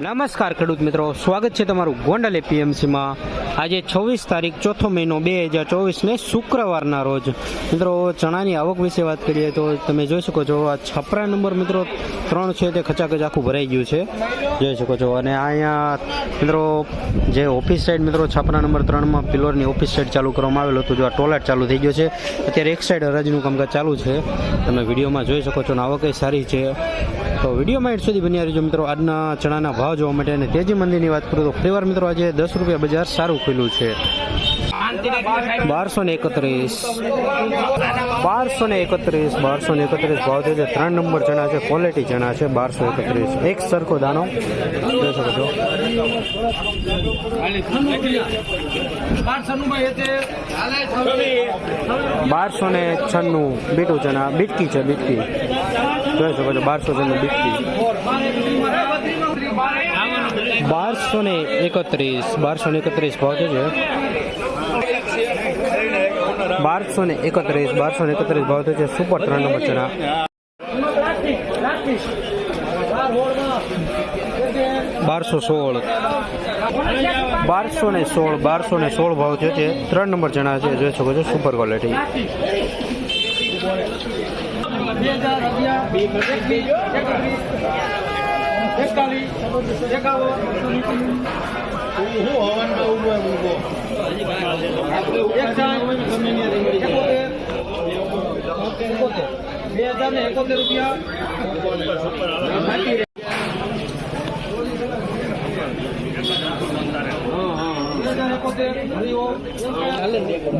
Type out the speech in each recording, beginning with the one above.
નમસ્કાર ખેડૂત મિત્રો, સ્વાગત છે તમારું ગોંડલ એપીએમસીમાં. આજે છવ્વીસ તારીખ, ચોથો મહિનો બે હજાર ચોવીસને શુક્રવારના રોજ. મિત્રો, ચણાની આવક વિશે વાત કરીએ તો તમે જોઈ શકો છો, આ છપરા નંબર મિત્રો ત્રણ છે તે ખચાખચ આખું ભરાઈ ગયું છે. જોઈ શકો છો. અને અહીંયા મિત્રો, જે ઓફિસ સાઈડ મિત્રો, છપરા નંબર ત્રણમાં પિલોરની ઓફિસ સાઈડ ચાલુ કરવામાં આવેલું હતું, જો આ ટોલેટ ચાલુ થઈ ગયો છે. અત્યારે એક સાઈડ અરજનું કામકાજ ચાલુ છે. તમે વિડીયોમાં જોઈ શકો છો અને આવક સારી છે. તો વિડીયોમાં માઇટ સુધી બન્યા રહેજો મિત્રો. આજના ચણાના ભાવ જોવા માટે અને તેજી મંદિરની વાત કરું તો ફરીવાર મિત્રો આજે દસ રૂપિયા બજાર સારું ખુલ્યું છે. બારસો ને એકત્રીસ. બારસો ને એકત્રીસ, બારસો ને એકત્રીસ ભાવ છે. ત્રણ નંબર ચણા છે ક્વોલિટી ચણા છે, બારસો એકત્રીસ. એક સરખો દાણો. જોઈ શકો છો. બારસો ને છન્નું બીટું ચણા, બીટકી છે, બીટકી. જોઈ શકો છો, બારસો બીટકી બારસો ને એકત્રીસ બારસો ને એકત્રીસ ભાવ છે. બારસો ને એકત્રીસ બારસો ને એકત્રીસ ભાવ થયો છે સુપર ત્રણ નંબર ચણા. બારસો સોળ. બારસો ને સોળ બારસો ને સોળ ભાવ થયો છે. ત્રણ નંબર ચણા છે, જોઈ શકો છો, સુપર ક્વોલિટી. બે હજાર ને એકોતેર રૂપિયા. બે હજાર એકોતેર હરિઓમ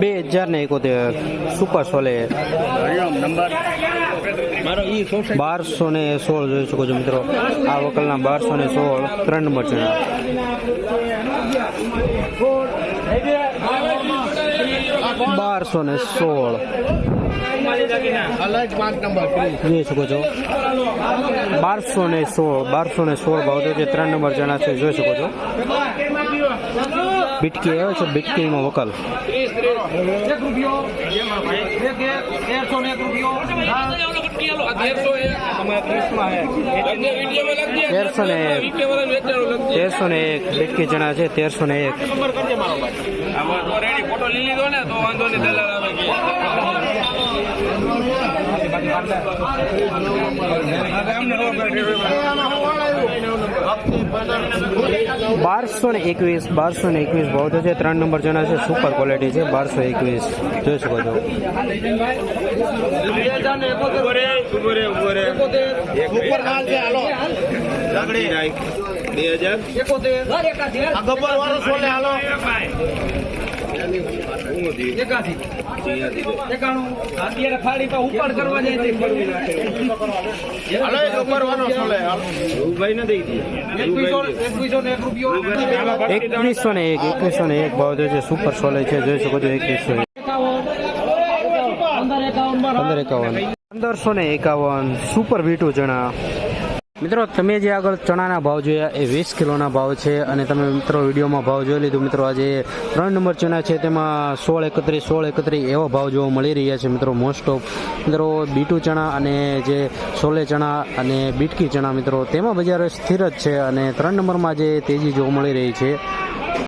બે હજાર ને એકોતેર સુપર સોલે. બારસો ને સોળ જોઈ શકો છો મિત્રો. આ વકલના બારસો ને સોળ, ત્રણ નંબર ચણા બારસો ને સોળ. જોઈ શકો છો. બારસો ને સોળ, બારસો ને સોળ ભાવ જે ત્રણ નંબર જણા છે, જોઈ શકો છો. બીટકી આવે છે? બીટકીમાં વકલ. તેરસો ને એક. તેરસો ને એક. બિટકી ચણા છે, તેરસો ને એક. ફોટો લઈ બારસો ને એકવીસ બારસો ને એકવીસ ભાવ તો છે ત્રણ નંબર જણા છે સુપર ક્વોલિટી છે. બારસો એકવીસ. જોઈ શકો છો. બે હજાર. એકોતેર. ગબ્બર વાળો હાલો. અત્યારે ફાડી એકવીસો ને એક એકવીસો ને એક ભાવ છે સુપર સોલે છે, જોઈ શકો છો એકવીસો પંદર એકાવન. પંદરસો ને એકાવન સુપર વીટુ ચણા. મિત્રો, તમે જે આગળ ચણાના ભાવ જોયા એ વીસ કિલોના ભાવ છે અને તમે મિત્રો વિડીયોમાં ભાવ જોઈ લીધું. મિત્રો, આજે ત્રણ નંબર ચણા છે, તેમાં સોળ એકત્રીસ સોળ એકત્રીસ એવા ભાવ જોવા મળી રહ્યા છે મિત્રો મોસ્ટ ઓફ મિત્રો, બીટુ ચણા અને જે સોલે ચણા અને બીટકી ચણા મિત્રો, તેમાં બજાર સ્થિર જ છે અને ત્રણ નંબરમાં જે તેજી જોવા મળી રહી છે.